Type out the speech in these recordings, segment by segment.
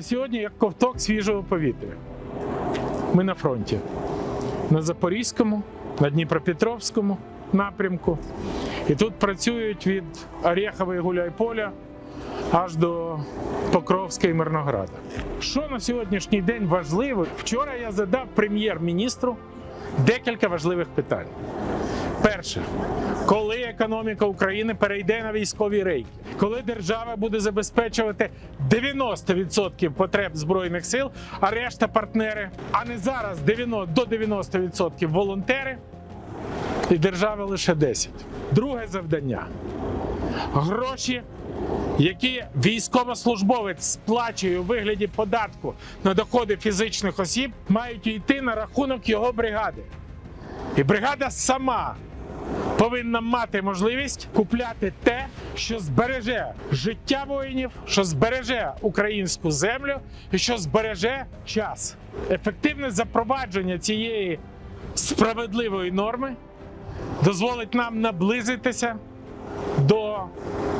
Сьогодні як ковток свіжого повітря. Ми на фронті. На Запорізькому, на Дніпропетровському напрямку. І тут працюють від Орєхової Гуляйполя аж до Покровська і Мирнограда. Що на сьогоднішній день важливо? Вчора я задав прем'єр-міністру декілька важливих питань. Перше, коли економіка України перейде на військові рейки, коли держава буде забезпечувати 90% потреб збройних сил, а решта партнери, а не зараз 90, до 90% волонтери, і держава лише 10%. Друге завдання гроші, які військовослужбовець сплачує у вигляді податку на доходи фізичних осіб, мають йти на рахунок його бригади. І бригада сама повинна мати можливість купляти те, що збереже життя воїнів, що збереже українську землю і що збереже час. Ефективне запровадження цієї справедливої норми дозволить нам наблизитися до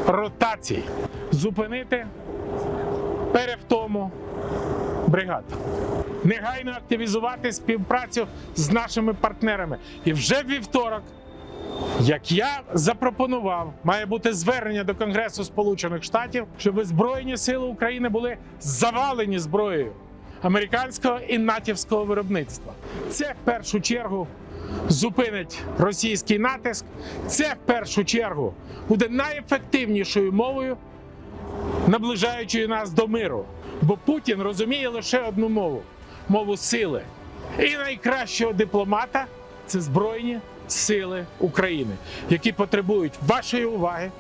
ротації, зупинити перевтому бригад. Негайно активізувати співпрацю з нашими партнерами. І вже в вівторок як я запропонував, має бути звернення до Конгресу Сполучених Штатів, щоб Збройні сили України були завалені зброєю американського і натівського виробництва. Це в першу чергу зупинить російський натиск. Це в першу чергу буде найефективнішою мовою, наближаючою нас до миру. Бо Путін розуміє лише одну мову мову сили. І найкращого дипломата це збройні сили України, які потребують вашої уваги,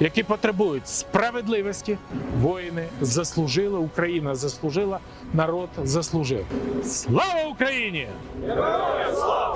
які потребують справедливості. Воїни заслужили, Україна заслужила, народ заслужив. Слава Україні! Героям слава!